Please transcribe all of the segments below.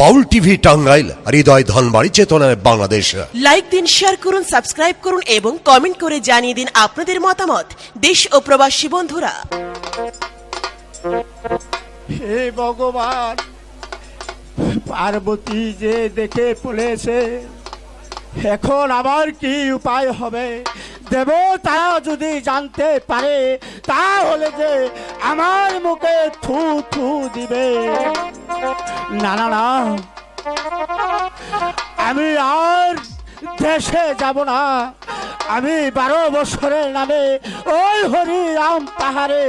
বাউল TV Tangail হৃদয় ধনবাড়ি চেতনায় Bangladesh. Like দিন শেয়ার করুন সাবস্ক্রাইব করুন এবং কমেন্ট করে জানিয়ে দিন আপনাদের মতামত। দেশ ও প্রবাসী বন্ধুরা। হে ভগবান পার্বতী যে দেখে পড়েছে এখন আমার কি উপায় হবে? দেবতারা যদি জানতে পারে, তাহলে যে আমার মুখে থু থু দিবে। না না না। আমি আর দেশে যাব না। আমি বারো বছরের নামে ওই হরিরাম পাহাড়ে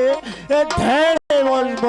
ধেড়ে বলব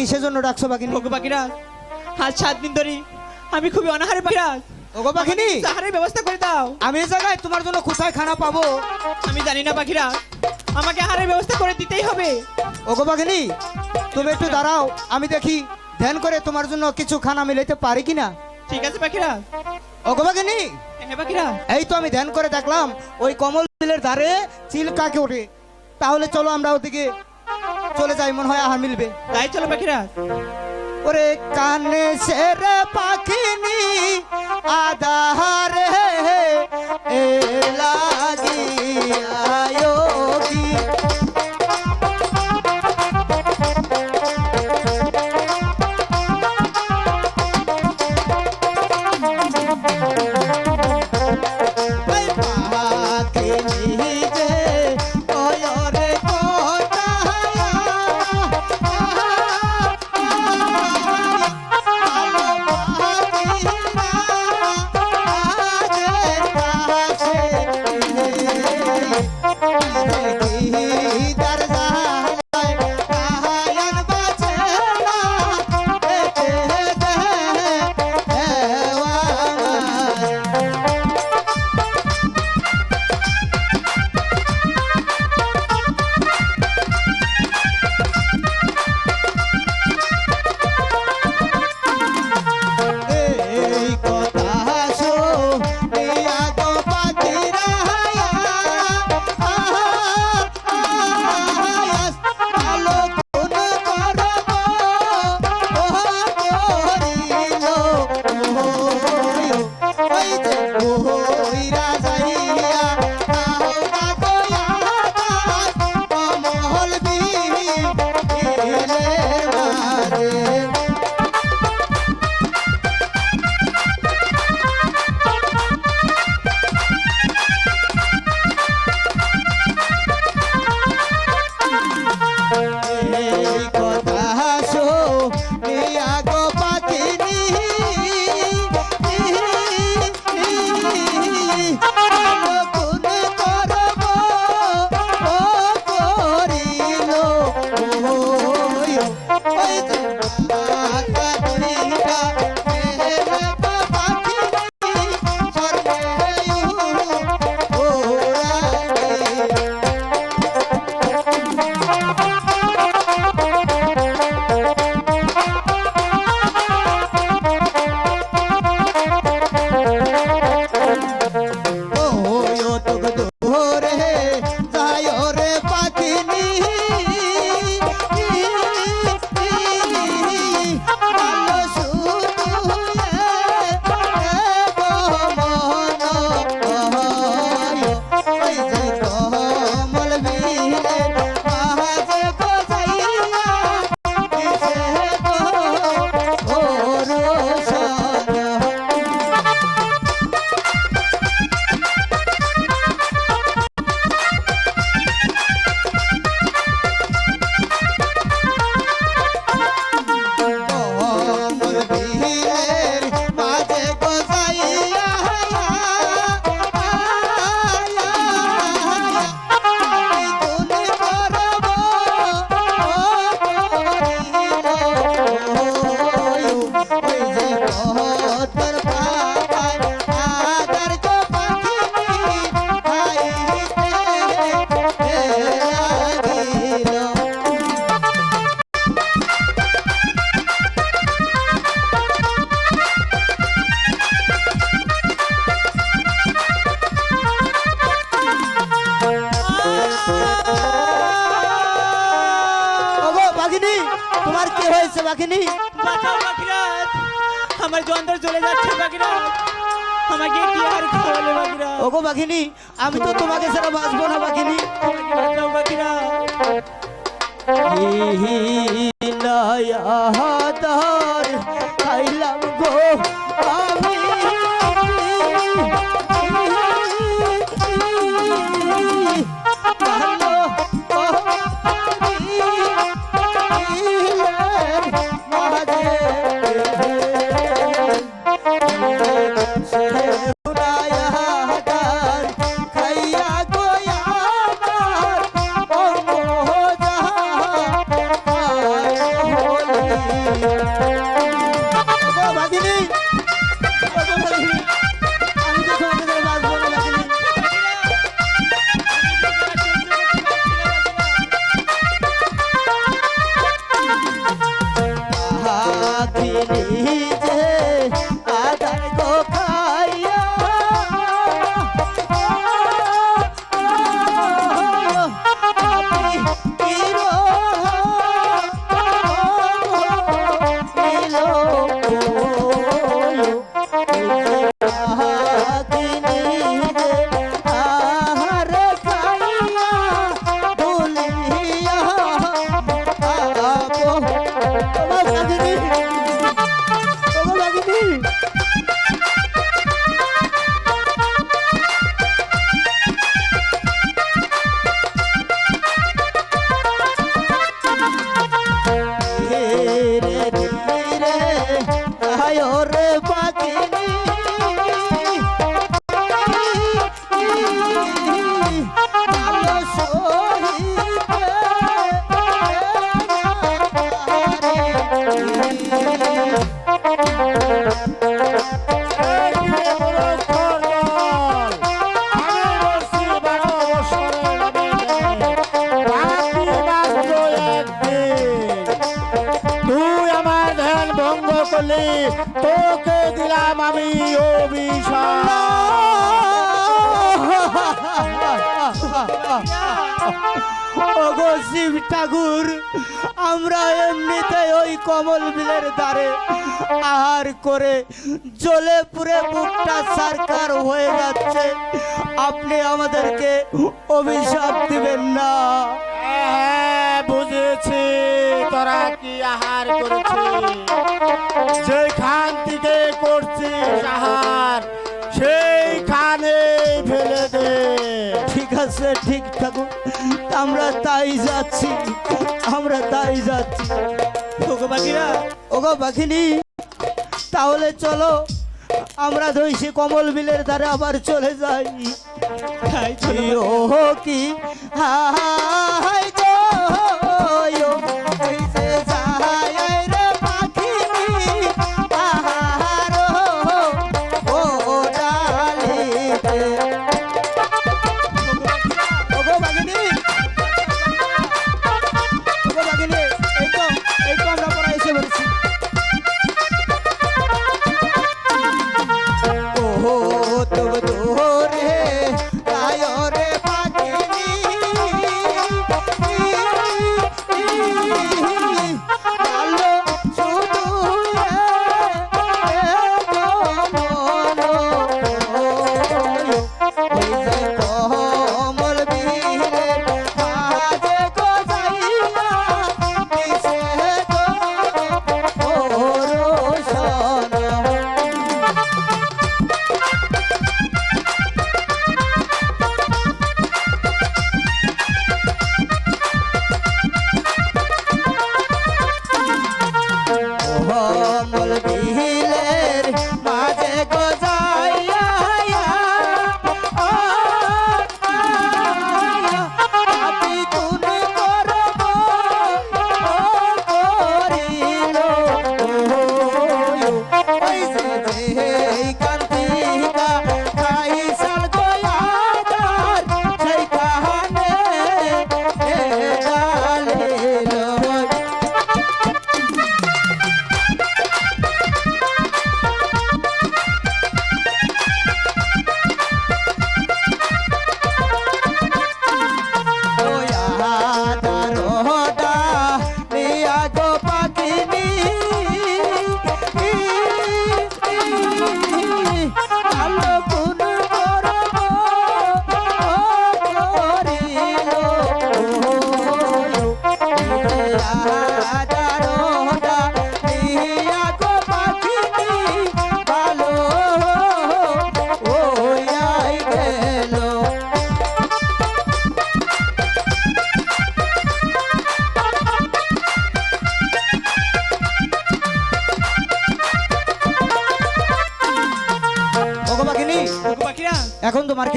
কিসের জন্য ডাকছো বাগিনী ওগো পাখিরা আজ সাত দিন ধরে আমি খুবই অনাহারে পাখিরা ওগো বাগিনী সাহারের ব্যবস্থা করে দাও। আমি এই জায়গায় তোমার জন্য কোথায় খানা পাবো? আমি জানি না পাখিরা আমাকে আহারের ব্যবস্থা করে দিতেই হবে। ওগো বাগিনী তুমি একটু দাঁড়াও আমি দেখি ধ্যান করে তোমার জন্য কিছু খানা মিলাইতে পারি কিনা? ঠিক আছে পাখিরা ওগো বাগিনী হে পাখিরা এই তো আমি ধ্যান করে দেখলাম ওই কমল বিলের ধারে চিল কাকে ওঠে? তাহলে চলো আমরা ওদিকে চলে যাই মনে হয় আহার মিলবে। তাই চলো পাখিরা ওরে কানে সের পাখিনি আধারে এ বাঘিনী? তোমার কি হয়েছে বাঘিনী? বাঁচাও আমার যন্ত্র চলে যাচ্ছে বাকিরাত আমাকে কি আর খাওয়ালে বাকিরাত ওগো বাঘিনী আমি তো তোমাকে সেটা বাঁচবো না বাঘিনী। আমাকে বাঁচাও বাকিরাত খাইলাম গো Thank you. করলি তোকে দিলাম আমি ওগো শিব ঠাকুর, আমরা এমনিতে ওই কমল বিলের দ্বারে। আহার করে জ্বলে পুরে বুকটা সরকার হয়ে যাচ্ছে। আপনি আমাদেরকে অভিশাপ দিবেন না। হ্যাঁ বুঝেছি। তোরা কি আহার করেছিস? যেখান থেকে করছিস আহার সেইখানে ফেলে দে। ঠিক আছে ঠিক ঠাকুর। আমরা তাই যাচ্ছি আমরা তাই যাচ্ছি। ওগো বাকিরাত ওগো বাঘিনী তাহলে চলো আমরা ধৈষি কমল বিলের ধারে আবার চলে যাই। ও কি হাই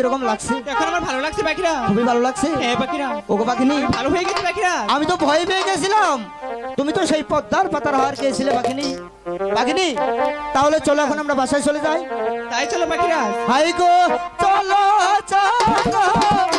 কীরকম লাগছে? এখন আমার ভালো লাগছে পাখিরা। খুবই ভালো লাগছে। হ্যাঁ পাখিরা। ওগো পাখিনি? ভালো হয়ে গেছে পাখিরা। আমি তো ভয় পেয়ে গেছিলাম। তুমি তো সেই পদ্মার পাতার হার খেয়েছিলে পাখিনি? পাখিনি? তাহলে চলো এখন আমরা বাসায় চলে যাই। তাই চলো পাখিরা। হাই গো চলো চলো।